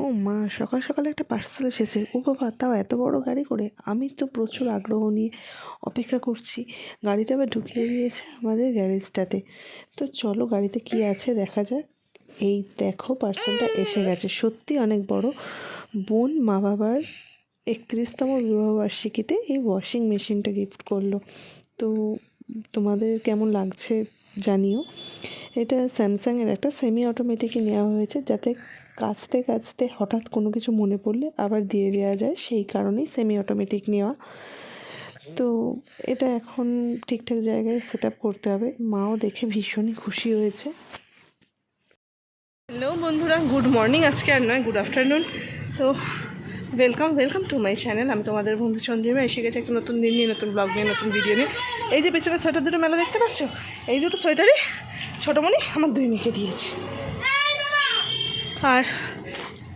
ও মা, সকাল সকালে একটা পার্সেল এসেছে। ও বাবা, তাও এত বড় গাড়ি করে? আমি তো প্রচুর আগ্রহ নিয়ে অপেক্ষা করছি। গাড়িটা আবার ঢুকিয়ে দিয়েছে আমাদের গ্যারেজটাতে তো চলো গাড়িতে কি আছে দেখা যাক। এই দেখো পার্সেলটা এসে গেছে। সত্যি অনেক বড়। বোন মা বাবার একত্রিশতম বিবাহবার্ষিকীতে এই ওয়াশিং মেশিনটা গিফট করল। তো তোমাদের কেমন লাগছে জানিও। এটা স্যামসাংয়ের একটা সেমি অটোমেটিকই নেওয়া হয়েছে যাতে কাচতে কাচতে হঠাৎ কোনো কিছু মনে পড়লে আবার দিয়ে দেওয়া যায়, সেই কারণেই সেমি অটোমেটিক নেওয়া। তো এটা এখন ঠিকঠাক জায়গায় সেট করতে হবে। মাও দেখে ভীষণই খুশি হয়েছে। হ্যালো বন্ধুরা গুড মর্নিং আজকে আর নয় গুড আফটারনুন তো welcome welcome to my channel আমি তোমাদের বন্ধু চন্দ্রিমা, এসে গেছে একটা নতুন দিন নিয়ে, নতুন ব্লগ নিয়ে, নতুন ভিডিও নিয়ে। এই যে পেছনে সোয়েটার দুটো মেলা দেখতে পাচ্ছ? এই দুটো সোয়েটারই ছোটোমণি আমার দুই মেয়েকে দিয়েছে। আর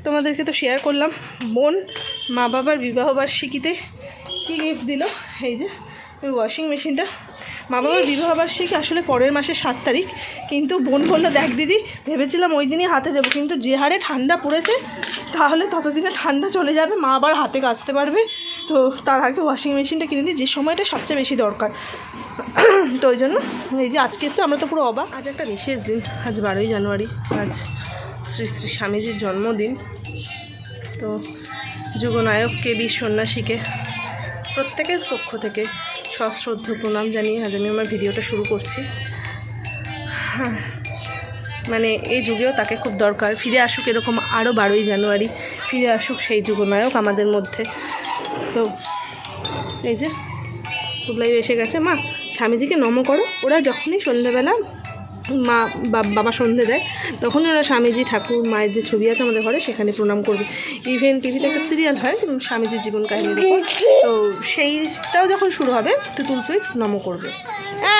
তোমাদেরকে তো শেয়ার করলাম। বোন মা বাবার বিবাহবার্ষিকীতে কী গিফট দিল? এই যে ওয়াশিং মেশিনটা মা বাবার বিবাহবার্ষিকী আসলে পরের মাসে সাত তারিখ। কিন্তু বোন বলল, দেখ দিদি, ভেবেছিলাম ওই দিনই হাতে দেবো। কিন্তু যে হারে ঠান্ডা পড়েছে, তাহলে ততদিনে ঠান্ডা চলে যাবে। মা আবার হাতে কাচতে পারবে। তো তার আগে ওয়াশিং মেশিনটা কিনে দিই। যে সময়টা সবচেয়ে বেশি দরকার। তো ওই জন্য, এই যে আজকে এসছে, আমরা তো পুরো অবাক। আজ একটা বিশেষ দিন। আজ বারোই জানুয়ারি। আজ শ্রী শ্রী স্বামীজির জন্মদিন। তো যুগনায়ক কে বি সন্ন্যাসীকে, প্রত্যেকের পক্ষ থেকে সশ্রদ্ধ প্রণাম জানিয়ে আজ আমি আমার ভিডিওটা শুরু করছি। মানে এই যুগেও তাকে খুব দরকার। ফিরে আসুক এরকম আরও বারোই জানুয়ারি, ফিরে আসুক সেই যুগনায়ক আমাদের মধ্যে। তো এই যে টুবলাই এসে গেছে। মা, স্বামীজিকে নম করো। ওরা যখনই সন্ধ্যেবেলা মা বাবা সন্ধে দেয় তখনই ওরা স্বামীজি ঠাকুর মায়ের যে ছবি আছে আমাদের ঘরে সেখানে প্রণাম করবে। ইভেন টিভিতে একটা সিরিয়াল হয় স্বামীজির জীবন কাহিনীর তো সেইটাও যখন শুরু হবে তো তুলসী নম করবে।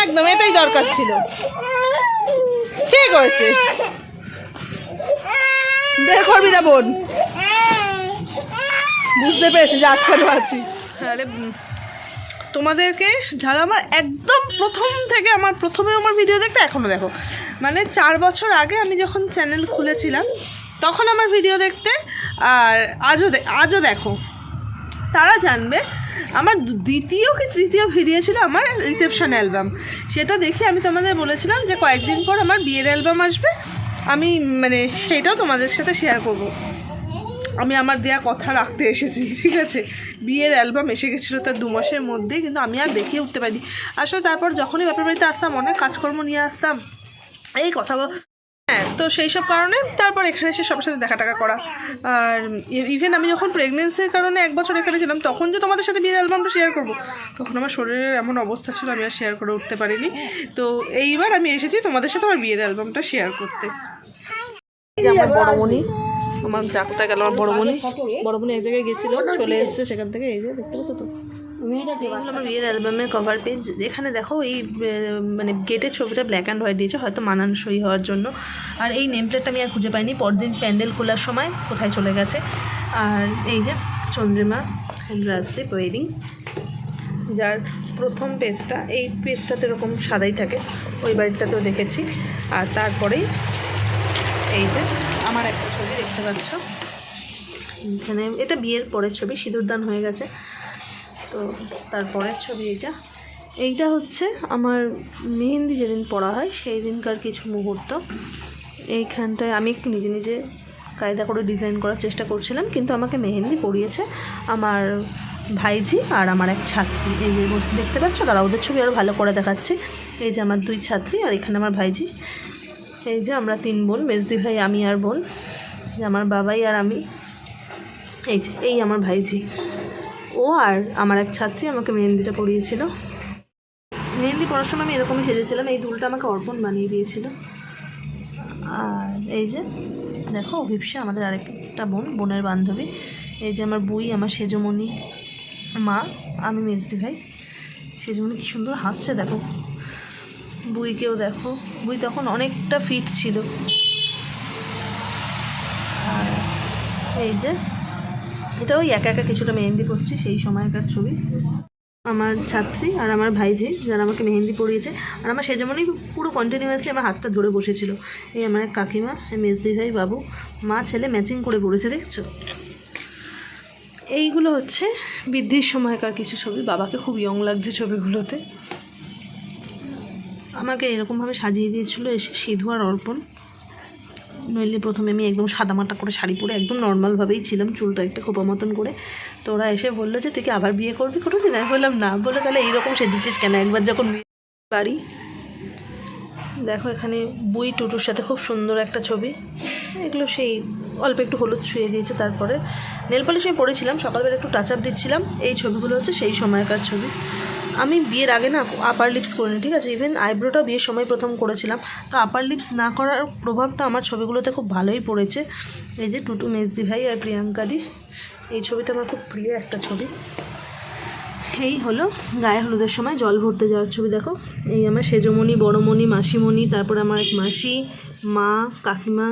একদম এটাই দরকার ছিল। কে করেছে? বের করবি না বোন। বুঝতে পেরেছি যে আটকানো আছি। আরে উম, তোমাদেরকে যারা আমার একদম প্রথম থেকে আমার প্রথমে আমার ভিডিও দেখতে এখনও দেখো। মানে চার বছর আগে আমি যখন চ্যানেল খুলেছিলাম, তখন আমার ভিডিও দেখতে, আর আজও আজও দেখো। তারা জানবে, আমার দ্বিতীয় কি তৃতীয় ভিডিও ছিল আমার রিসেপশন অ্যালবাম সেটা দেখে আমি তোমাদের বলেছিলাম যে কয়েকদিন পর আমার বিয়ের অ্যালবাম আসবে। আমি মানে সেটাও তোমাদের সাথে শেয়ার করব। আমি আমার দেয়া কথা রাখতে এসেছি, ঠিক আছে? বিয়ের অ্যালবাম এসে গেছিল তার দু মাসের মধ্যেই, কিন্তু আমি আর দেখিয়ে উঠতে পারিনি। আসলে তারপর যখনই বাপের বাড়িতে আসতাম, অনেক কাজকর্ম নিয়ে আসতাম। এই কথা হ্যাঁ তো সেই সব কারণে তারপর এখানে এসে সবার সাথে দেখা টাকা করা। আর ইভেন আমি যখন প্রেগনেন্সির কারণে এক বছর এখানে ছিলাম, তখন যে তোমাদের সাথে বিয়ের অ্যালবামটা শেয়ার করব, তখন আমার শরীরের এমন অবস্থা ছিল, আমি আর শেয়ার করে উঠতে পারিনি। তো এইবার আমি এসেছি তোমাদের সাথে আমার বিয়ের অ্যালবামটা শেয়ার করতে। আমার আমার ডাক্তার গেল আমার বড়মণি বড়মণি এক জায়গায় গেছিল চলে এসেছে সেখান থেকে এই যে দেখতে পাচ্ছ তো। আমার বিয়ের অ্যালবামের কভার পেজ এখানে দেখো এই মানে গেটের ছবিটা ব্ল্যাক অ্যান্ড হোয়াইট দিয়েছে হয়তো মানানসই হওয়ার জন্য। আর এই নেম প্লেটটা আমি আর খুঁজে পাইনি পরদিন প্যান্ডেল খোলার সময় কোথায় চলে গেছে। আর এই যে চন্দ্রিমা রাজদীপ ওয়েডিং যার প্রথম পেজটা এই পেজটাতে এরকম সাদাই থাকে ওই বাড়িটাতেও দেখেছি। আর তারপরেই এই যে, আমার একটা ছবি দেখতে পাচ্ছ। এখানে এটা বিয়ের পরের ছবি সিঁদুরদান হয়ে গেছে। তো তারপরের ছবি এটা। এইটা হচ্ছে আমার মেহেন্দি যেদিন পড়া হয়, সেই দিনকার কিছু মুহূর্ত। এইখানটায় আমি একটু নিজে নিজে কায়দা করে ডিজাইন করার চেষ্টা করছিলাম, কিন্তু আমাকে মেহেন্দি পরিয়েছে আমার ভাইঝি আর আমার এক ছাত্রী। এই যে, দেখতে পাচ্ছ? তারা ওদের ছবি আরও ভালো করে দেখাচ্ছি। এই যে, আমার দুই ছাত্রী আর এখানে আমার ভাইঝি। এই যে আমরা তিন বোন, মেজদি ভাই, আমি আর বোন আমার বাবাই আর আমি। এই যে, এই আমার ভাইঝি। ও আর আমার এক ছাত্রী আমাকে মেহেন্দিটা পরিয়েছিল। মেহেন্দি পড়ার সময় আমি এরকমই সেজেছিলাম, এই দুলটা আমাকে অর্পণ বানিয়ে দিয়েছিল। আর এই যে, দেখো, অভিপসা, আমাদের আরেকটা বোন, বোনের বান্ধবী। এই যে আমার বই, আমার সেজমণি, মা, আমি মেজদি ভাই। সেজমণি কি সুন্দর হাসছে, দেখো। বুইকেও দেখো। বুই তখন অনেকটা ফিট ছিল। আর এই যে, এটা ওই একা একা কিছুটা মেহেন্দি করছি সেই সময়কার ছবি। আমার ছাত্রী আর আমার ভাইঝি, যারা আমাকে মেহেন্দি পরিয়েছে। আর আমার সে যেমনই পুরো কন্টিনিউয়াসলি আমার হাতটা ধরে বসেছিল। এই আমার কাকিমা মেজদি ভাই বাবু, মা, ছেলে ম্যাচিং করে পড়েছে, দেখছ? এইগুলো হচ্ছে বৃদ্ধির সময়কার কিছু ছবি। বাবাকে খুব ইয়ং লাগছে ছবিগুলোতে। আমাকে এরকমভাবে সাজিয়ে দিয়েছিল এসে সিধু আর অর্পণ। নইলে প্রথমে আমি একদম সাদামাটা করে শাড়ি পরে একদম নর্মালভাবেই ছিলাম, চুলটা একটা খোপা মতন করে। তো ওরা এসে বলল যে, তুই কি আবার বিয়ে করবি? কোনো দিন আমি বললাম, না। বলে তাহলে এইরকম সেজেছিস কেন? একবার যখন বাড়ি। দেখো এখানে বই টুটুর সাথে খুব সুন্দর একটা ছবি। এগুলো সেই অল্প একটু হলুদ ছুঁয়ে দিয়েছে তারপরে। নেল পলিশ আমি পরেছিলাম সকালবেলা একটু টাচ আপ দিচ্ছিলাম। এই ছবিগুলো হচ্ছে সেই সময়কার ছবি। আমি বিয়ের আগে না আপার লিপস করিনি, ঠিক আছে? ইভেন আইব্রোটা বিয়ের সময় প্রথম করেছিলাম। তো আপার লিপস না করার প্রভাবটা আমার ছবিগুলোতে খুব ভালোই পড়েছে। এই যে টুটু মেজদি ভাই আর প্রিয়াঙ্কা দি, এই ছবিটা আমার খুব প্রিয় একটা ছবি। এই হলো গায়ে হলুদের সময় জল ভরতে যাওয়ার ছবি, দেখো। এই আমার সেজমণি, বড়মণি, মাসিমণি, তারপরে আমার এক মাসি, মা, কাকিমা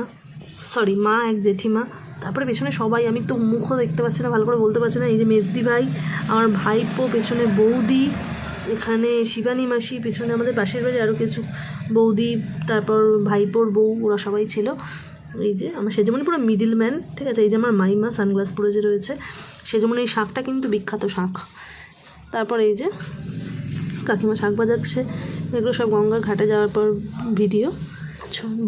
সরি মা, এক জেঠিমা। তারপরে পেছনে সবাই, আমি তো মুখও দেখতে পাচ্ছি না, ভালো করে বলতে পারছি না। এই যে মেজদি ভাই, আমার ভাইপো, পেছনে বৌদি এখানে শিবানী মাসি, পেছনে আমাদের পাশের বাড়ি আরও কিছু বৌদি, তারপর ভাইপোর বউ, ওরা সবাই ছিল। এই যে আমার সেজমনি পুরো মিডিল ম্যান ঠিক আছে? এই যে আমার মাইমা সানগ্লাস পরে যে রয়েছে, সেজমনি এই শাকটা কিন্তু বিখ্যাত শাক। তারপর এই যে কাকিমা শাক বাজাচ্ছে, এগুলো সব গঙ্গার ঘাটে যাওয়ার পর ভিডিও।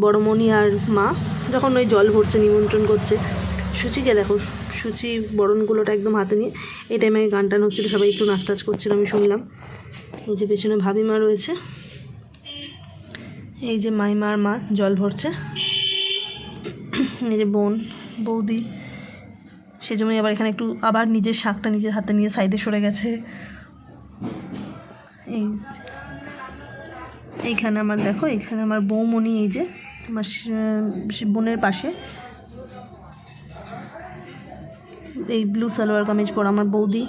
বড়মণি আর মা, যখন ওই জল ভরছে, নিমন্ত্রণ করছে, সুচিকে দেখো, সুচি বরণগুলোটা একদম হাতে নিয়ে, এই টাইমে গান টান হচ্ছিল, সবাই একটু নাচ টাচ করছিল, আমি শুনলাম। এই যে পেছনে ভাবি মা রয়েছে। এই যে মাইমার মা, জল ভরছে। এই যে বোন, বৌদি সেজন্যই আবার এখানে একটু আবার নিজের শাকটা নিজের হাতে নিয়ে সাইডে সরে গেছে। এই এইখানে আমার দেখো এখানে আমার বৌমণি, এই যে আমার বোনের পাশে। এই ব্লু সালোয়ার কামিজ পরা আমার বৌদি।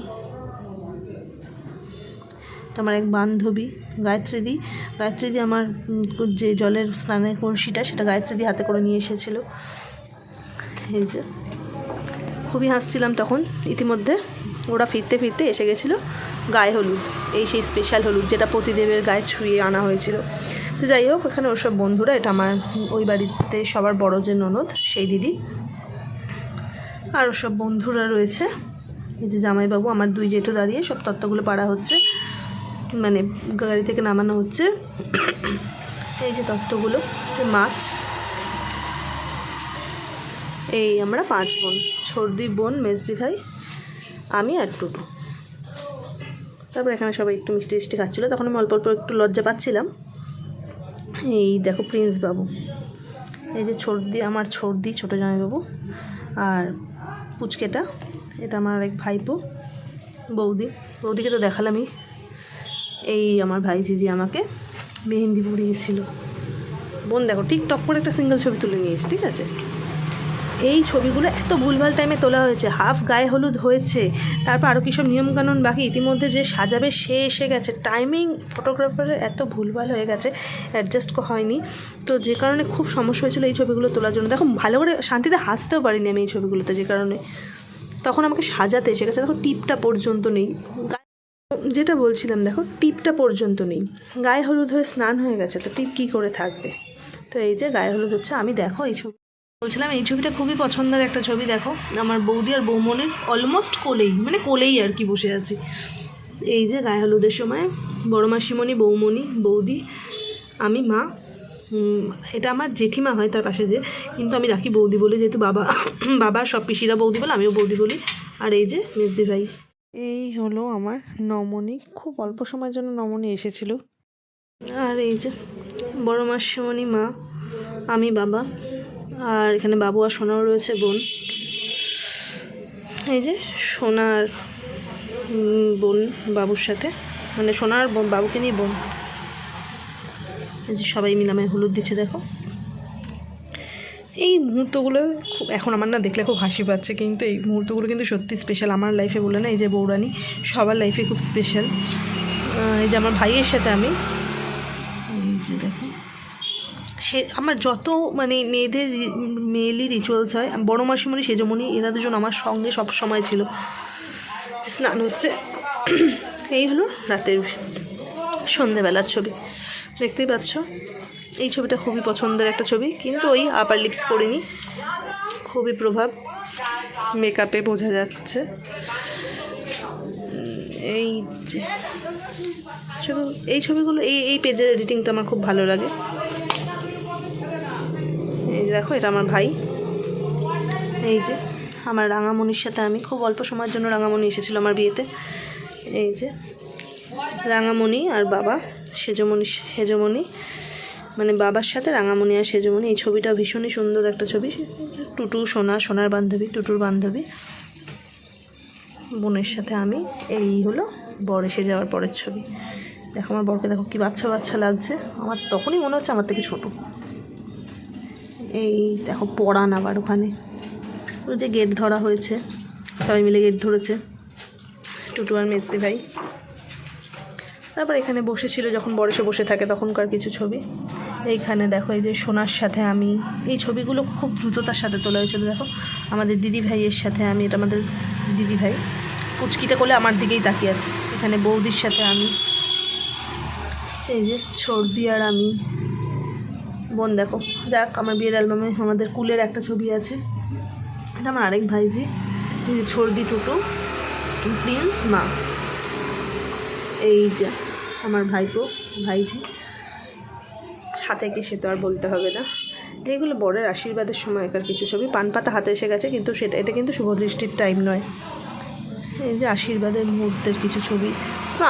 আমার এক বান্ধবী গায়ত্রী দি গায়ত্রী দি আমার যে জলের স্নানের কলসিটা, সেটা গায়ত্রী দি হাতে করে নিয়ে এসেছিল। এই যে, খুবই হাসছিলাম তখন। ইতিমধ্যে ওরা ফিরতে ফিরতে এসে গেছিল গায়ে হলুদ, এই সেই স্পেশাল হলুদ যেটা প্রতিদেবের গায়ে ছুঁয়ে আনা হয়েছিল। তো যাই হোক, এখানে ওর সব বন্ধুরা, এটা আমার, ওই বাড়িতে সবার বড় যে ননদ, সেই দিদি। আর ওর সব বন্ধুরা রয়েছে। এই যে জামাইবাবু, আমার দুই জেঠু দাঁড়িয়ে সব তত্ত্বগুলো পাড়া হচ্ছে। মানে গাড়ি থেকে নামানো হচ্ছে। এই যে তত্ত্বগুলো মাছ। এই আমরা পাঁচ বোন সর্দি বোন, মেজদি ভাই, আমি আর টুটু। তারপর এখানে সবাই একটু মিষ্টি মিষ্টি খাচ্ছিলো। তখন আমি অল্প অল্প একটু লজ্জা পাচ্ছিলাম। এই দেখো প্রিন্স বাবু। এই যে সর্দি আমার সর্দি ছোটো জামাইবাবু। আর পুচকেটা, এটা আমার এক ভাইপো, বৌদি। বৌদিকে তো দেখালামই। এই আমার ভাই জিজি আমাকে মেহেন্দি পরিয়েছিল। বোন, দেখো, টিকটক করে একটা সিঙ্গেল ছবি তুলে নিয়েছে, ঠিক আছে? এই ছবিগুলো এত ভুলভাল টাইমে তোলা হয়েছে হাফ গায়ে হলুদ হয়েছে, তারপর আরও কী সব নিয়মকানুন বাকি, ইতিমধ্যে যে সাজাবে, সে এসে গেছে। টাইমিং ফটোগ্রাফারের এত ভুলভাল হয়ে গেছে অ্যাডজাস্ট হয়নি। তো যে কারণে খুব সমস্যা হয়েছিল এই ছবিগুলো তোলার জন্য। দেখো, ভালো করে শান্তিতে হাসতেও পারিনি আমি এই ছবিগুলোতে যে কারণে। তখন আমাকে সাজাতে এসে গেছে। দেখো, টিপটা পর্যন্ত নেই। যেটা বলছিলাম, দেখো, টিপটা পর্যন্ত নেই। গায়ে হলুদ হয়ে স্নান হয়ে গেছে, তো টিপ কী করে থাকবে? তো এই যে গায়ে হলুদ হচ্ছে, আমি দেখো এই ছবি বলছিলাম, এই ছবিটা খুবই পছন্দের একটা ছবি, দেখো, আমার বৌদি আর বৌমনের অলমোস্ট কোলেই মানে কোলেই আর কি বসে আছি। এই যে গায়ে হলুদের সময়, বড় মাসিমণি, বৌমণি, বৌদি, আমি, মা এটা আমার জেঠিমা হয় তার পাশে যে, কিন্তু আমি রাখি বৌদি বলে, যেহেতু বাবা বাবা সব পিসিরা বৌদি বলে, আমিও বৌদি বলি। আর এই যে মেজদি ভাই এই হলো আমার নমনি। খুব অল্প সময়ের জন্য নমনি এসেছিল। আর এই যে, বড় মাসিমণি মা, আমি বাবা, আর এখানে বাবু আর সোনাও রয়েছে, বোন। এই যে সোনার বোন বাবুর সাথে। মানে সোনার বাবুকে নিয়ে বোন। এই যে সবাই মিলামে হলুদ দিচ্ছে, দেখো। এই মুহূর্তগুলো খুব, এখন আমার না দেখলে খুব হাসি পাচ্ছে, কিন্তু এই মুহূর্তগুলো কিন্তু সত্যি স্পেশাল আমার লাইফে বলে না, এই যে বৌরানি, সবার লাইফে খুব স্পেশাল এই যে আমার ভাইয়ের সাথে আমি যে দেখো সে, আমার যত মানে মেয়েদের মেয়েলি রিচুয়ালস হয়, বড় মাসিমণি, সেজমণি, এরা দুজন আমার সঙ্গে সব সময় ছিল। স্নান হচ্ছে, এই হলো রাতের সন্ধেবেলার ছবি। দেখতেই পাচ্ছ? এই ছবিটা খুবই পছন্দের একটা ছবি, কিন্তু ওই আপার লিপস করিনি খুবই প্রভাব মেকআপে বোঝা যাচ্ছে। এই যে ছবি এই ছবিগুলো, এই এই পেজের এডিটিংটা আমার খুব ভালো লাগে। এই দেখো, এটা আমার ভাই। এই যে, আমার রাঙামণির সাথে আমি খুব অল্প সময়ের জন্য রাঙামণি এসেছিল আমার বিয়েতে। এই যে, রাঙামণি আর বাবা, সেজমণি সেজমণি। মানে বাবার সাথে রাঙামণি আর সেজমণি এই ছবিটা ভীষণই সুন্দর একটা ছবি। টুটু, সোনা, সোনার বান্ধবী, টুটুর বান্ধবী। বোনের সাথে আমি, এই হলো বর এসে যাওয়ার পরের ছবি। দেখো আমার বরকে, দেখো কি বাচ্চা বাচ্চা লাগছে। আমার তখনই মনে হচ্ছে আমার থেকে ছোটো। এই দেখো পড়ান আবার ওখানে। ওই যে গেট ধরা হয়েছে। সবাই মিলে গেট ধরেছে। টুটু আর মেস্তি ভাই। তারপর এখানে বসেছিল, যখন বয়সে বসে থাকে তখনকার কিছু ছবি। এইখানে দেখো, এই যে সোনার সাথে আমি, এই ছবিগুলো খুব দ্রুততার সাথে তোলা হয়েছিল, দেখো। আমাদের দিদি ভাইয়ের সাথে আমি, এটা আমাদের দিদি ভাই। পুচকিটা করলে আমার দিকেই তাকিয়ে আছে। এখানে বৌদির সাথে আমি, এই যে সর্দি আর আমি। বোন, দেখো, যাক, আমার বিয়ের অ্যালবামে আমাদের কুলের একটা ছবি আছে। এটা আমার আরেক ভাইজি। এই যে ছর্দি টুটু, প্রিন্স মা। এই যে আমার ভাইপো, ভাইজি। সাথে কি সে তো আর বলতে হবে না। এইগুলো বরের আশীর্বাদের সময়কার কিছু ছবি, পান পাতা হাতে এসে গেছে, কিন্তু সেটা, এটা কিন্তু শুভদৃষ্টির টাইম নয়। এই যে আশীর্বাদের মুহূর্তের কিছু ছবি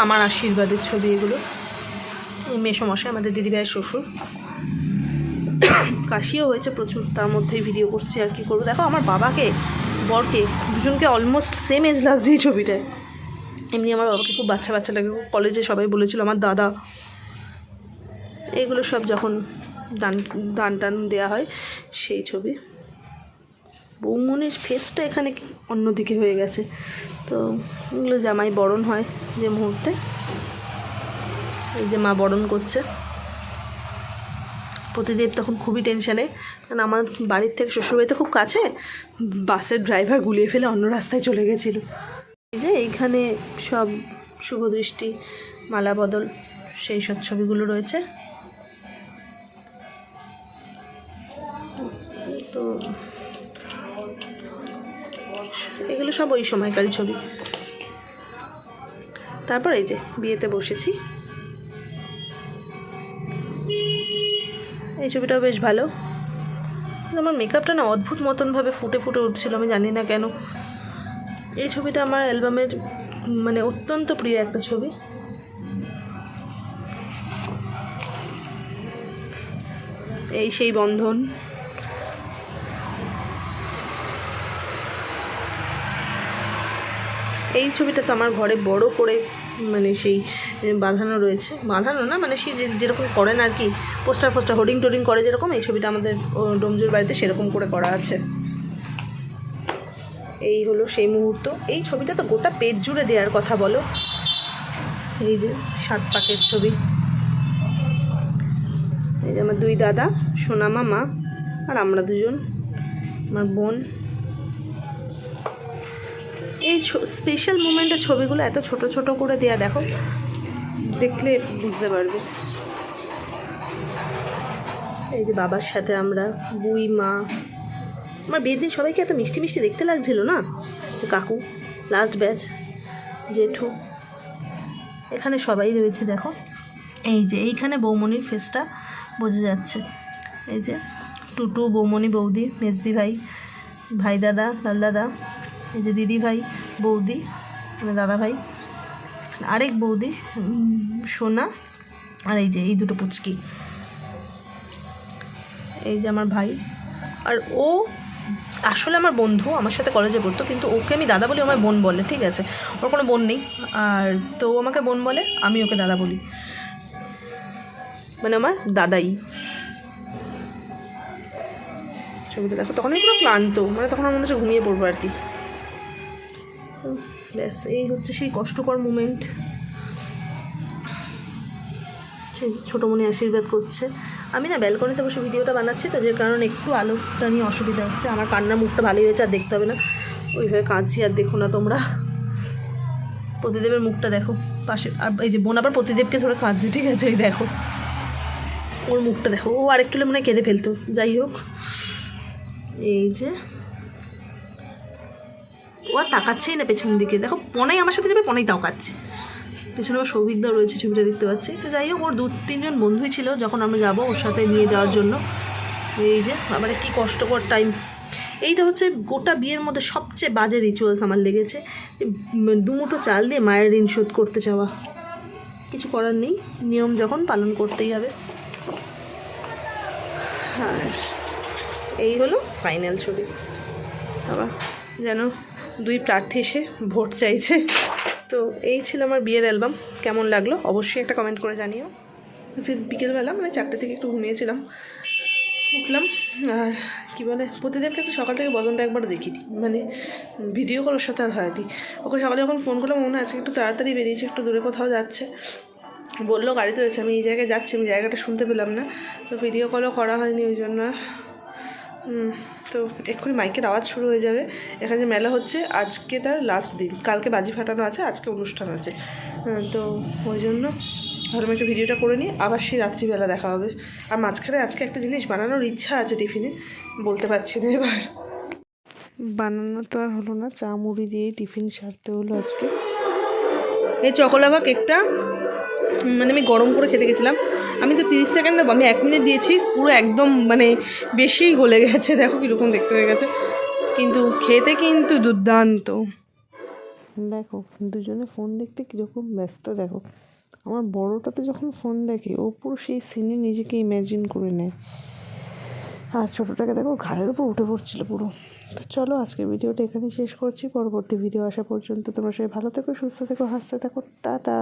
আমার আশীর্বাদের ছবি এগুলো। মেসমশাই, আমাদের দিদিভাইয়ের শ্বশুর। কাশিও হয়েছে প্রচুর, তার মধ্যেই ভিডিও করছি আর কি করব। দেখো, আমার বাবাকে, বরকে, দুজনকে অলমোস্ট সেম এজ লাগছে এই ছবিটায়। এমনি আমার বাবাকে খুব বাচ্চা বাচ্চা লাগে কলেজে সবাই বলেছিল, আমার দাদা এগুলো সব যখন দান দান টান দেওয়া হয়, সেই ছবি। বৌমনির ফেসটা এখানে অন্যদিকে হয়ে গেছে। তো এগুলো জামাই বরণ হয় যে মুহূর্তে। এই যে মা বরণ করছে। প্রতিদেব তখন খুবই টেনশানে কারণ আমার বাড়ির থেকে, শ্বশুরবাড়িতে খুব কাছে, বাসের ড্রাইভার গুলিয়ে ফেলে অন্য রাস্তায় চলে গেছিল। এই যে এইখানে সব শুভদৃষ্টি মালা বদল, সেই সব ছবিগুলো রয়েছে। তো এগুলো সব ওই সময়কারী ছবি। তারপর এই যে বিয়েতে বসেছি। এই ছবিটাও বেশ ভালো। আমার মেকআপটা না অদ্ভুত মতনভাবে ফুটে ফুটে উঠছিল, আমি জানি না কেন। এই ছবিটা আমার অ্যালবামের মানে অত্যন্ত প্রিয় একটা ছবি। এই সেই বন্ধন। এই ছবিটা তো আমার ঘরে বড় করে মানে সেই বাঁধানো রয়েছে। বাঁধানো না মানে সে যেরকম করেন আর কি, পোস্টার ফোস্টার হোর্ডিং টোডিং করে যেরকম, এই ছবিটা আমাদের ডোমজুর বাড়িতে সেরকম করে করা আছে। এই হলো সেই মুহূর্ত। এই ছবিটা তো গোটা পেজ জুড়ে দেওয়ার কথা বলো। এই যে সাত পাকের ছবি। এই যে আমার দুই দাদা, সোনা মামা, আর আমরা দুজন, আমার বোন। এই স্পেশাল মুমেন্টের ছবিগুলো এত ছোট ছোট করে দেয়া, দেখো। দেখলে বুঝতে পারবে। এই যে বাবার সাথে আমরা, বুই, মা। আমার বিয়ের দিন সবাইকে এত মিষ্টি মিষ্টি দেখতে লাগছিল না? কাকু লাস্ট ব্যাচ জেঠু। এখানে সবাই রয়েছে, দেখো। এই যে এইখানে বৌমনির ফেসটা বোঝা যাচ্ছে। এই যে টুটু, বৌমনি, বৌদি, মেজদি ভাই ভাই দাদা, লাল দাদা। এই যে দিদি ভাই, বৌদি মানে দাদা ভাই, আরেক বৌদি সোনা, আর এই যে এই দুটো পুচকি। এই যে আমার ভাই। আর ও আসলে আমার বন্ধু, আমার সাথে কলেজে পড়তো, কিন্তু ওকে আমি দাদা বলি আমার বোন বলে, ঠিক আছে? ওর কোনো বোন নেই। আর তো ও আমাকে বোন বলে, আমি ওকে দাদা বলি। মানে আমার দাদাই। ছবিটা দেখো তখন পুরো ক্লান্ত মানে তখন আমার মনে হচ্ছে ঘুমিয়ে পড়ব আর কি। ব্যাস, এই হচ্ছে সেই কষ্টকর মুমেন্ট সেই ছোটো মনে আশীর্বাদ করছে। আমি না ব্যালকনিতে বসে ভিডিওটা বানাচ্ছি তো, যে কারণে একটু আলোটা নিয়ে অসুবিধা হচ্ছে। আমার কান্নার মুখটা ভালোই হয়েছে, আর দেখতে হবে না। ওইভাবে কাঁদছি, আর দেখো না তোমরা। প্রতিদেবের মুখটা দেখো, পাশে আর এই যে বোন আবার প্রতিদেবকে ধরে কাঁদছে, ঠিক আছে? ওই দেখো। ওর মুখটা দেখো। ও আরেকটু মনে হয় কেঁদে ফেলতো। যাই হোক। এই যে ও তাকাচ্ছেই না পেছন দিকে। দেখো, পনাই আমার সাথে যাবে, পনাই তাকাচ্ছে পেছনে আবার সৌভিকদাও রয়েছে ছবিটা দেখতে পাচ্ছি। তো যাই হোক, ওর দু, তিনজন বন্ধুই ছিল যখন আমরা যাব ওর সাথে নিয়ে যাওয়ার জন্য। এই যে আবার কি কষ্টকর টাইম এইটা হচ্ছে গোটা বিয়ের মধ্যে সবচেয়ে বাজে রিচুয়ালস আমার লেগেছে। দুমুঠো চাল দিয়ে মায়ের ঋণ শোধ করতে চাওয়া। কিছু করার নেই, নিয়ম যখন পালন করতেই হবে। আর এই হলো ফাইনাল ছবি। আবার যেন দুই প্রার্থী এসে ভোট চাইছে। তো এই ছিল আমার বিয়ের অ্যালবাম। কেমন লাগল অবশ্যই একটা কমেন্ট করে জানিও। বিকেলবেলা মানে চারটে থেকে একটু ঘুমিয়েছিলাম। উঠলাম, আর কি বলে প্রতিদের কাছে সকাল থেকে বদনটা একবার দেখিনি মানে ভিডিও করার সাথে আর হয়নি ওকে সকালে যখন ফোন করলাম, মনে আজকে একটু তাড়াতাড়ি বেরিয়েছে, একটু দূরে কোথাও যাচ্ছে। বলল গাড়িতে রয়েছে, আমি এই জায়গায় যাচ্ছি, আমি জায়গাটা শুনতে পেলাম না। তো ভিডিও কলও করা হয়নি, ওই জন্য আর তো এক্ষুনি মাইকের আওয়াজ শুরু হয়ে যাবে। এখানে যে মেলা হচ্ছে, আজকে তার লাস্ট দিন। কালকে বাজি ফাটানো আছে, আজকে অনুষ্ঠান আছে। তো ওই জন্য ভাবলাম একটু ভিডিওটা করে নিই। আবার সেই রাত্রিবেলা দেখা হবে। আর মাঝখানে আজকে একটা জিনিস বানানোর ইচ্ছা আছে টিফিনে বলতে পারছি না এবার। বানানো তো আর হলো না, চা মুড়ি দিয়েই টিফিন সারতে হলো আজকে। এই চকোলাভা কেকটা মানে আমি গরম করে খেতে গেছিলাম। আমি তো তিরিশ সেকেন্ড দেবো, আমি এক মিনিট দিয়েছি, পুরো একদম মানে বেশিই গলে গেছে, দেখো কীরকম দেখতে হয়ে গেছে। কিন্তু খেতে কিন্তু দুর্দান্ত। দেখো, দুজনে ফোন দেখতে কীরকম ব্যস্ত, দেখো। আমার বড়টাতে যখন ফোন দেখে, ও পুরো সেই সিনে নিজেকে ইম্যাজিন করে নেয়। আর ছোটোটাকে দেখো ঘাড়ের উপর উঠে পড়ছিল পুরো। তো চলো আজকে ভিডিওটা এখানেই শেষ করছি। পরবর্তী ভিডিও আসা পর্যন্ত তোমরা সবাই ভালো থেকো, সুস্থ থেকো, হাসতে থাকো, টাটা।